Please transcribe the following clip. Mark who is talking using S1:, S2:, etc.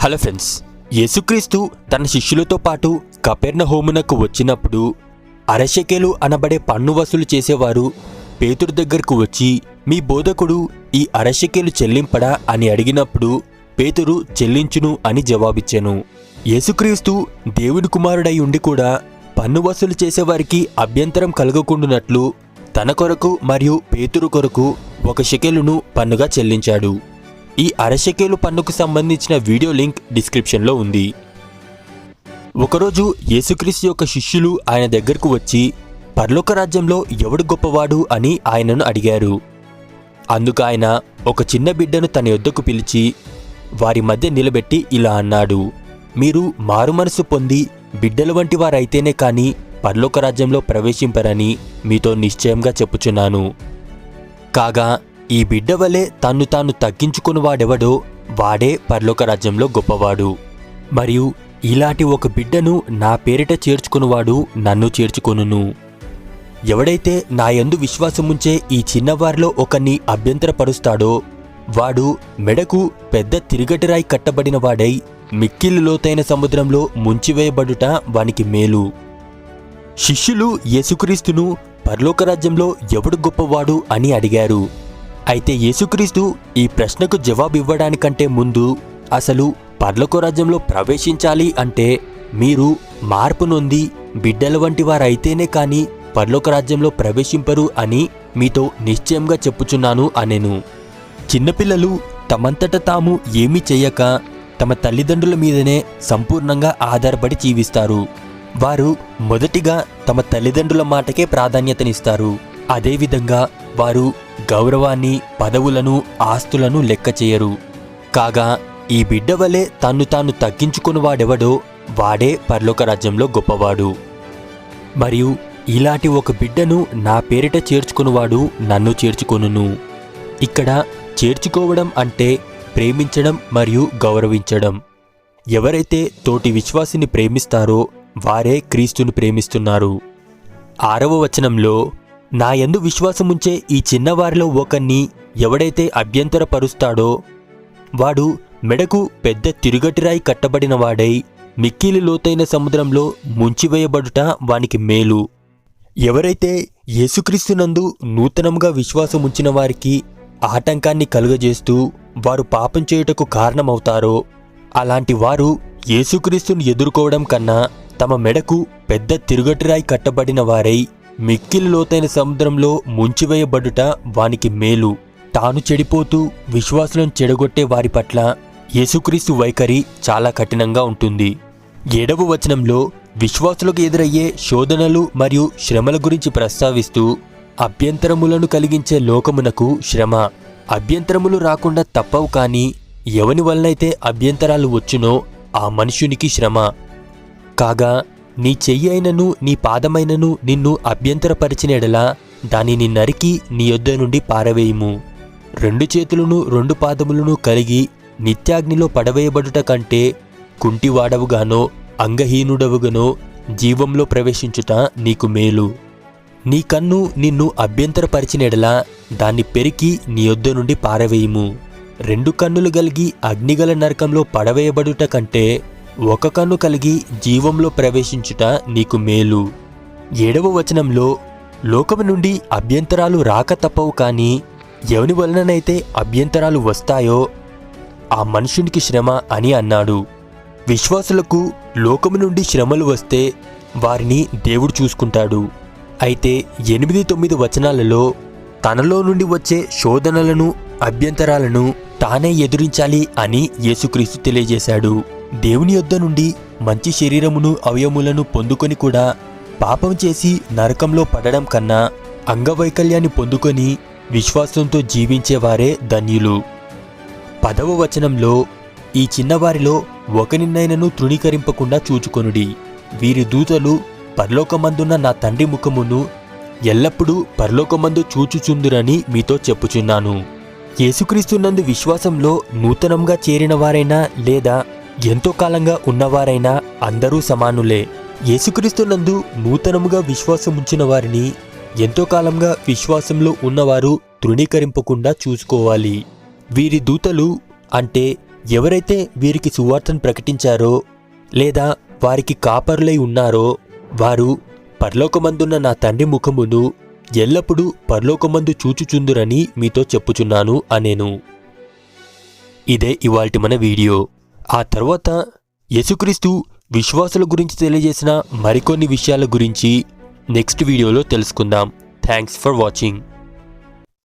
S1: Hello friends యేసుక్రీస్తు తన శిష్యులతో పాటు కపెర్ణ హోమునకు వచ్చినప్పుడు అరశకేలు అనబడే పన్ను వసూలు చేసేవారు పేతురు దగ్గరకు వచ్చి మీ బోధకుడు ఈ అరశకేలు చెల్లింపడా? అని అడిగినప్పుడు పేతురు చెల్లించును అని జవాబిచ్చాను. యేసుక్రీస్తు దేవుని కుమారుడై ఉండి కూడా పన్ను వసూలు చేసేవారికి అభ్యంతరం కలగకుండునట్లు తన కొరకు మరియు పేతురు కొరకు ఒక షెకెలును పన్నుగా చెల్లించాడు. ఈ అరశకేలు పన్నుకు సంబంధించిన వీడియో లింక్ డిస్క్రిప్షన్లో ఉంది. ఒకరోజు యేసుక్రీస్తు యొక్క శిష్యులు ఆయన దగ్గరకు వచ్చి పర్లోక రాజ్యంలో ఎవడు గొప్పవాడు అని ఆయనను అడిగారు. అందుకు ఆయన ఒక చిన్న బిడ్డను తన యొద్దకు పిలిచి వారి మధ్య నిలబెట్టి ఇలా అన్నాడు మీరు మారుమనసు పొంది బిడ్డల వంటి వారైతేనే కాని పర్లోక రాజ్యంలో ప్రవేశింపరని మీతో నిశ్చయంగా చెప్పుచున్నాను. కాగా ఈ బిడ్డ వలె తన్ను తాను తగ్గించుకునివాడెవడో వాడే పరలోక రాజ్యంలో గొప్పవాడు. మరియు ఇలాంటి ఒక బిడ్డను నా పేరిట చేర్చుకునివాడు నన్ను చేర్చుకొనును. ఎవడైతే నా యందు విశ్వాసముంచే ఈ చిన్నవారిలో ఒకరిని అభ్యంతరపరుస్తాడో వాడు మెడకు పెద్ద తిరిగటిరాయి కట్టబడిన వాడై మిక్కిలి లోతైన సముద్రంలో ముంచివేయబడుట వానికి మేలు. శిష్యులు యేసుక్రీస్తును పర్లోకరాజ్యంలో ఎవడు గొప్పవాడు అని అడిగారు. అయితే యేసుక్రీస్తు ఈ ప్రశ్నకు జవాబు ఇవ్వడానికంటే ముందు అసలు పరలోక రాజ్యంలో ప్రవేశించాలి అంటే మీరు మార్పు నొంది బిడ్డల వంటి వారైతేనే కాని పర్లోక రాజ్యంలో ప్రవేశింపరు అని మీతో నిశ్చయంగా చెప్పుచున్నాను అనెను. చిన్నపిల్లలు తమంతట తాము ఏమీ చేయక తమ తల్లిదండ్రుల మీదనే సంపూర్ణంగా ఆధారపడి జీవిస్తారు. వారు మొదటిగా తమ తల్లిదండ్రుల మాటకే ప్రాధాన్యతనిస్తారు. అదేవిధంగా వారు గౌరవాన్ని పదవులను ఆస్తులను లెక్క చేయరు. కాగా ఈ బిడ్డ వలె తన్ను తాను తగ్గించుకునివాడెవడో వాడే పర్లోక రాజ్యంలో గొప్పవాడు. మరియు ఇలాంటి ఒక బిడ్డను నా పేరిట చేర్చుకునివాడు నన్ను చేర్చుకొనును. ఇక్కడ చేర్చుకోవడం అంటే ప్రేమించడం మరియు గౌరవించడం. ఎవరైతే తోటి విశ్వాసిని ప్రేమిస్తారో వారే క్రీస్తుని ప్రేమిస్తున్నారు. ఆరవ వచనంలో నా ఎందు విశ్వాసముంచే ఈ చిన్నవారిలో ఒకరిని ఎవడైతే అభ్యంతరపరుస్తాడో వాడు మెడకు పెద్ద తిరుగటిరాయి కట్టబడిన వాడై మిక్కిలి లోతైన సముద్రంలో ముంచివేయబడుట వానికి మేలు. ఎవరైతే యేసుక్రీస్తునందు నూతనంగా విశ్వాసముంచిన వారికి ఆటంకాన్ని కలుగజేస్తూ వారు పాపం చేయుటకు కారణమవుతారో అలాంటి వారు యేసుక్రీస్తును ఎదుర్కోవడం కన్నా తమ మెడకు పెద్ద తిరుగటిరాయి కట్టబడిన వారై మిక్కిలి లోతైన సముద్రంలో ముంచివేయబడుట వానికి మేలు. తాను చెడిపోతూ విశ్వాసులను చెడగొట్టే వారి పట్ల యేసుక్రీస్తు వైఖరి చాలా కఠినంగా ఉంటుంది. ఏడవ వచనంలో విశ్వాసులకు ఎదురయ్యే శోధనలు మరియు శ్రమల గురించి ప్రస్తావిస్తూ అభ్యంతరములను కలిగించే లోకమునకు శ్రమ. అభ్యంతరములు రాకుండా తప్పవు కాని ఎవని వలనైతే అభ్యంతరాలు వచ్చునో ఆ మనుషునికి శ్రమ. కాగా నీ చెయ్యి అయినను నీ పాదమైనను నిన్ను అభ్యంతరపరిచినెడలా దానిని నరికి నీ యొద్ద నుండి పారవేయుము. రెండు చేతులను రెండు పాదములను కలిగి నిత్యాగ్నిలో పడవేయబడుట కంటే కుంటివాడవుగానో అంగహీనుడవుగానో జీవంలో ప్రవేశించుట నీకు మేలు. నీ కన్ను నిన్ను అభ్యంతరపరిచినెడలా దాన్ని పెరికి నీ యొద్ద నుండి పారవేయుము. రెండు కన్నులు కలిగి అగ్నిగల నరకంలో పడవేయబడుట కంటే ఒక కన్ను కలిగి జీవంలో ప్రవేశించుట నీకు మేలు. ఏడవ వచనంలో లోకము నుండి అభ్యంతరాలు రాక తప్పవు కానీ ఎవని వలననైతే అభ్యంతరాలు వస్తాయో ఆ మనుషునికి శ్రమ అని అన్నాడు. విశ్వాసులకు లోకము నుండి శ్రమలు వస్తే వారిని దేవుడు చూసుకుంటాడు. అయితే ఎనిమిది తొమ్మిది వచనాలలో తనలో నుండి వచ్చే శోధనలను అభ్యంతరాలను తానే ఎదురించాలి అని యేసుక్రీస్తు తెలియజేశాడు. దేవుని యొద్ద నుండి మంచి శరీరమును అవయములను పొందుకొని కూడా పాపం చేసి నరకంలో పడడం కన్నా అంగవైకల్యాన్ని పొందుకొని విశ్వాసంతో జీవించేవారే ధన్యులు. పదవ వచనంలో ఈ చిన్నవారిలో ఒకనిన్నైనను తృణీకరింపకుండా చూచుకొనుడి. వీరి దూతలు పరలోకమందున్న నా తండ్రి ముఖమును ఎల్లప్పుడూ పరలోకమందు చూచుచుందురని మీతో చెప్పుచున్నాను. యేసుక్రీస్తునందు విశ్వాసంలో నూతనంగా చేరిన వారైనా లేదా ఎంతో కాలంగా ఉన్నవారైనా అందరూ సమానులే. యేసుక్రీస్తునందు నూతనముగా విశ్వాసం ఉంచిన వారిని ఎంతో కాలంగా విశ్వాసంలో ఉన్నవారు తృణీకరింపకుండా చూసుకోవాలి. వీరి దూతలు అంటే ఎవరైతే వీరికి సువార్తను ప్రకటించారో లేదా వారికి కాపరులై ఉన్నారో వారు పరలోకమందున్న నా తండ్రి ముఖమును ఎల్లప్పుడూ పరలోకమందు చూచుచుందురని మీతో చెప్పుచున్నాను అనేను. ఇదే ఇవాల్టి మన వీడియో. ఆ తర్వాత యేసుక్రీస్తు విశ్వాసుల గురించి తెలియజేసిన మరికొన్ని విషయాల గురించి నెక్స్ట్ వీడియోలో తెలుసుకుందాం. Thanks for watching.